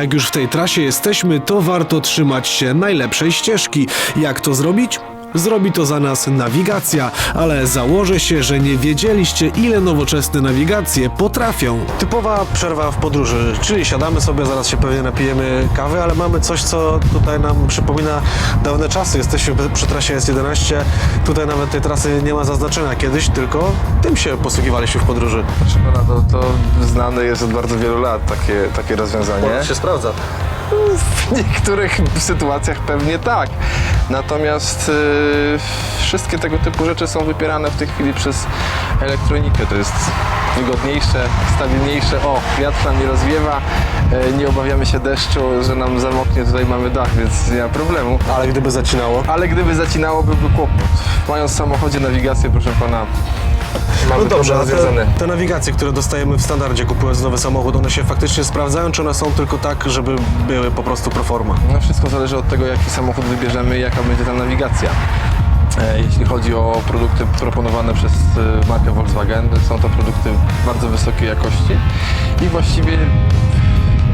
jak już w tej trasie jesteśmy, to warto trzymać się najlepszej ścieżki. Jak to zrobić? Zrobi to za nas nawigacja, ale założę się, że nie wiedzieliście, ile nowoczesne nawigacje potrafią. Typowa przerwa w podróży, czyli siadamy sobie, zaraz się pewnie napijemy kawy, ale mamy coś, co tutaj nam przypomina dawne czasy. Jesteśmy przy trasie S11, tutaj nawet tej trasy nie ma zaznaczenia kiedyś, tylko tym się posługiwaliśmy w podróży. To, to znane jest od bardzo wielu lat takie, takie rozwiązanie. się sprawdza. W niektórych sytuacjach pewnie tak. Natomiast y, wszystkie tego typu rzeczy są wypierane w tej chwili przez elektronikę. To jest wygodniejsze, stabilniejsze. O, wiatr nam nie rozwiewa, y, nie obawiamy się deszczu, że nam zamoknie, tutaj mamy dach, więc nie ma problemu. Ale gdyby zacinało? Ale gdyby zacinało, byłby kłopot. Mając w samochodzie nawigację, proszę pana, mamy No dobrze, a te, te nawigacje, które dostajemy w standardzie kupując nowy samochód, one się faktycznie sprawdzają, czy one są tylko tak, żeby były po prostu pro forma? No wszystko zależy od tego, jaki samochód wybierzemy i jaka będzie ta nawigacja. E, Jeśli chodzi o produkty proponowane przez e, markę Volkswagen, są to produkty bardzo wysokiej jakości i właściwie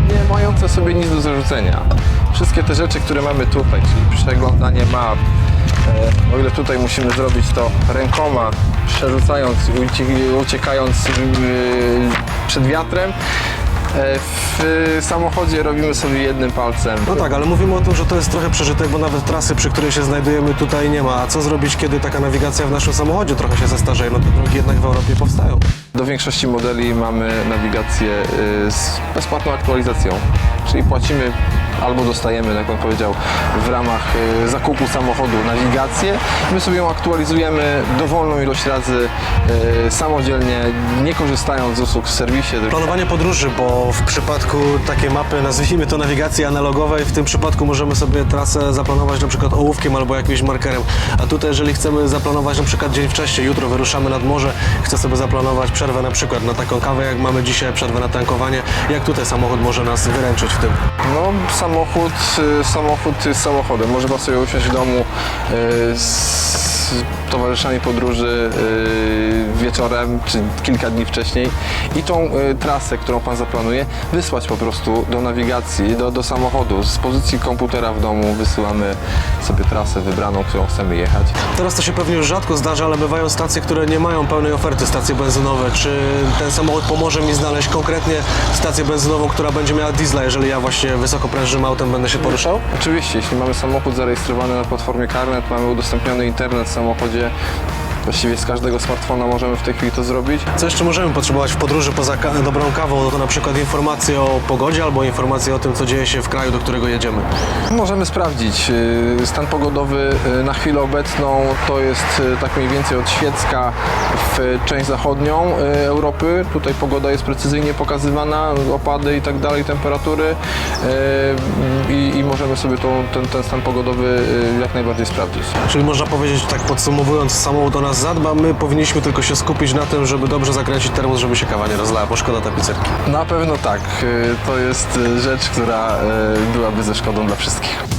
nie mające sobie nic do zarzucenia. Wszystkie te rzeczy, które mamy tutaj, czyli przeglądanie map, e, o ile tutaj musimy zrobić to rękoma, przerzucając, ucie- uciekając e, przed wiatrem, e, w samochodzie robimy sobie jednym palcem. No tak, ale mówimy o tym, że to jest trochę przeżytek, bo nawet trasy, przy której się znajdujemy tutaj nie ma. A co zrobić, kiedy taka nawigacja w naszym samochodzie trochę się zestarzeje? No te drogi jednak w Europie powstają. Do większości modeli mamy nawigację y, z bezpłatną aktualizacją, czyli płacimy albo dostajemy, jak pan powiedział, w ramach y, zakupu samochodu nawigację. My sobie ją aktualizujemy dowolną ilość razy y, samodzielnie, nie korzystając z usług w serwisie. Planowanie podróży, bo w przypadku takiej mapy, nazwijmy to nawigacji analogowej, w tym przypadku możemy sobie trasę zaplanować na przykład ołówkiem albo jakimś markerem. A tutaj, jeżeli chcemy zaplanować na przykład dzień wcześniej, jutro wyruszamy nad morze, chcę sobie zaplanować przerwę na przykład na taką kawę, jak mamy dzisiaj, przerwę na tankowanie, jak tutaj samochód może nas wyręczyć w tym? No, samochód, y, samochód jest samochodem. Może pan sobie usiąść w domu y, z towarzyszami podróży y, wieczorem, czy kilka dni wcześniej i tą y, trasę, którą pan zaplanuje, wysłać po prostu do nawigacji, do, do samochodu. Z pozycji komputera w domu wysyłamy sobie trasę wybraną, którą chcemy jechać. Teraz to się pewnie już rzadko zdarza, ale bywają stacje, które nie mają pełnej oferty, stacje benzynowe. Czy ten samochód pomoże mi znaleźć konkretnie stację benzynową, która będzie miała diesla, jeżeli ja właśnie wysokoprężnym autem będę się poruszał? Oczywiście, jeśli mamy samochód zarejestrowany na platformie Carnet, mamy udostępniony internet samochodzie, właściwie z każdego smartfona możemy w tej chwili to zrobić. Co jeszcze możemy potrzebować w podróży poza dobrą kawą? No to na przykład informacje o pogodzie albo informacje o tym, co dzieje się w kraju, do którego jedziemy. Możemy sprawdzić. y, Stan pogodowy y, na chwilę obecną to jest y, tak mniej więcej od Świecka w część zachodnią Europy. Tutaj pogoda jest precyzyjnie pokazywana, opady i tak dalej, temperatury i, i możemy sobie tą, ten, ten stan pogodowy jak najbardziej sprawdzić. Czyli można powiedzieć, tak podsumowując, samochód o nas zadba, my powinniśmy tylko się skupić na tym, żeby dobrze zakręcić termos, żeby się kawa nie rozlała, bo szkoda tapicerki. Na pewno tak. Y, To jest y, rzecz, która y, byłaby ze szkodą dla wszystkich.